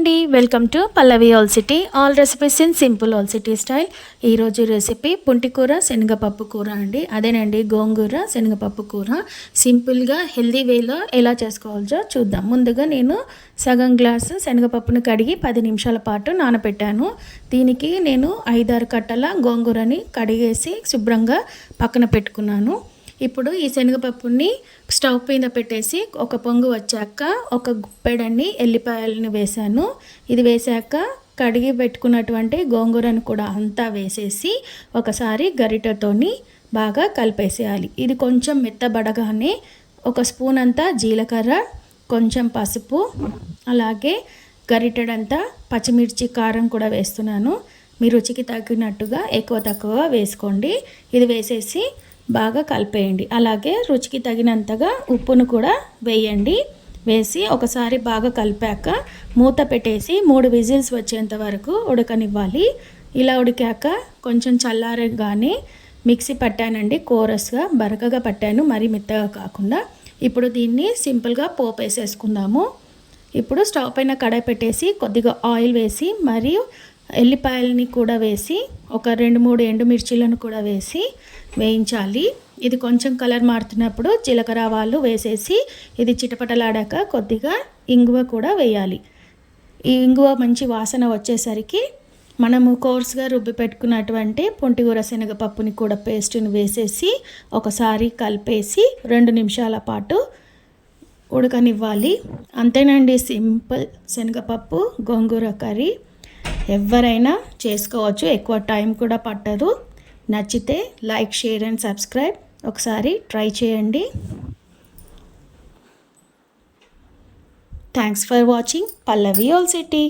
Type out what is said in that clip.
అండి welcome to Pallavi all city all recipes in simple all city style ఈరోజు recipe పుంటికూర శనగపప్పు కూర అండి. అదేనండి గోంగూర శనగపప్పు కూర. సింపుల్గా హెల్దీ వేలో ఎలా చేసుకోవాలో చూద్దాం. ముందుగా నేను సగం గ్లాసు శనగపప్పును కడిగి పది నిమిషాల పాటు నానబెట్టాను దీనికి నేను ఐదారు కట్టల గోంగూరని కడిగేసి శుభ్రంగా పక్కన పెట్టుకున్నాను. ఇప్పుడు ఈ శనగపప్పుని స్టవ్ మీద పెట్టేసి ఒక పొంగు వచ్చాక ఒక గుప్పెడన్ని ఎల్లిపాయలను వేశాను. ఇది వేశాక కడిగి పెట్టుకున్నటువంటి గోంగూరను కూడా అంతా వేసేసి ఒకసారి గరిటతోని బాగా కలిపేసేయాలి. ఇది కొంచెం మెత్తబడగానే ఒక స్పూన్ అంతా జీలకర్ర కొంచెం పసుపు అలాగే గరిటెడంతా పచ్చిమిర్చి కారం కూడా వేస్తున్నాను. మీ రుచికి తగినట్టుగా ఎక్కువ తక్కువ వేసుకోండి. ఇది వేసేసి బాగా కలిపేయండి. అలాగే రుచికి తగినంతగా ఉప్పును కూడా వేయండి. వేసి ఒకసారి బాగా కలిపాక మూత పెట్టేసి మూడు విజిల్స్ వచ్చేంత వరకు ఉడకనివ్వాలి. ఇలా ఉడికాక కొంచెం చల్లారగానే మిక్సీ పట్టానండి. కోరస్గా బరకగా పట్టాను. మరి మెత్తగా కాకుండా ఇప్పుడు దీన్ని సింపుల్గా పోపేసేసుకుందాము. ఇప్పుడు స్టవ్ పైన కడాయి పెట్టేసి కొద్దిగా ఆయిల్ వేసి మరియు ఎల్లిపాయలని కూడా వేసి ఒక రెండు మూడు ఎండుమిర్చీలను కూడా వేసి వేయించాలి. ఇది కొంచెం కలర్ మారుతున్నప్పుడు జీలకర్ర ఆవాలు వేసేసి ఇది చిటపటలాడాక కొద్దిగా ఇంగువ కూడా వేయాలి. ఈ ఇంగువ మంచి వాసన వచ్చేసరికి మనము కోర్స్గా రుబ్బి పెట్టుకున్నటువంటి పొంటిగూర శనగపప్పుని కూడా పేస్ట్ని వేసేసి ఒకసారి కలిపేసి రెండు నిమిషాల పాటు ఉడకనివ్వాలి. అంతేనండి సింపుల్ శనగపప్పు గోంగూర కర్రీ. ఎవరైనా చేసుకోవచ్చు ఎక్కువ టైం కూడా పట్టదు. నచ్చితే లైక్ షేర్ అండ్ సబ్స్క్రైబ్. ఒకసారి ట్రై చేయండి. Thanks for watching Pallavi all city.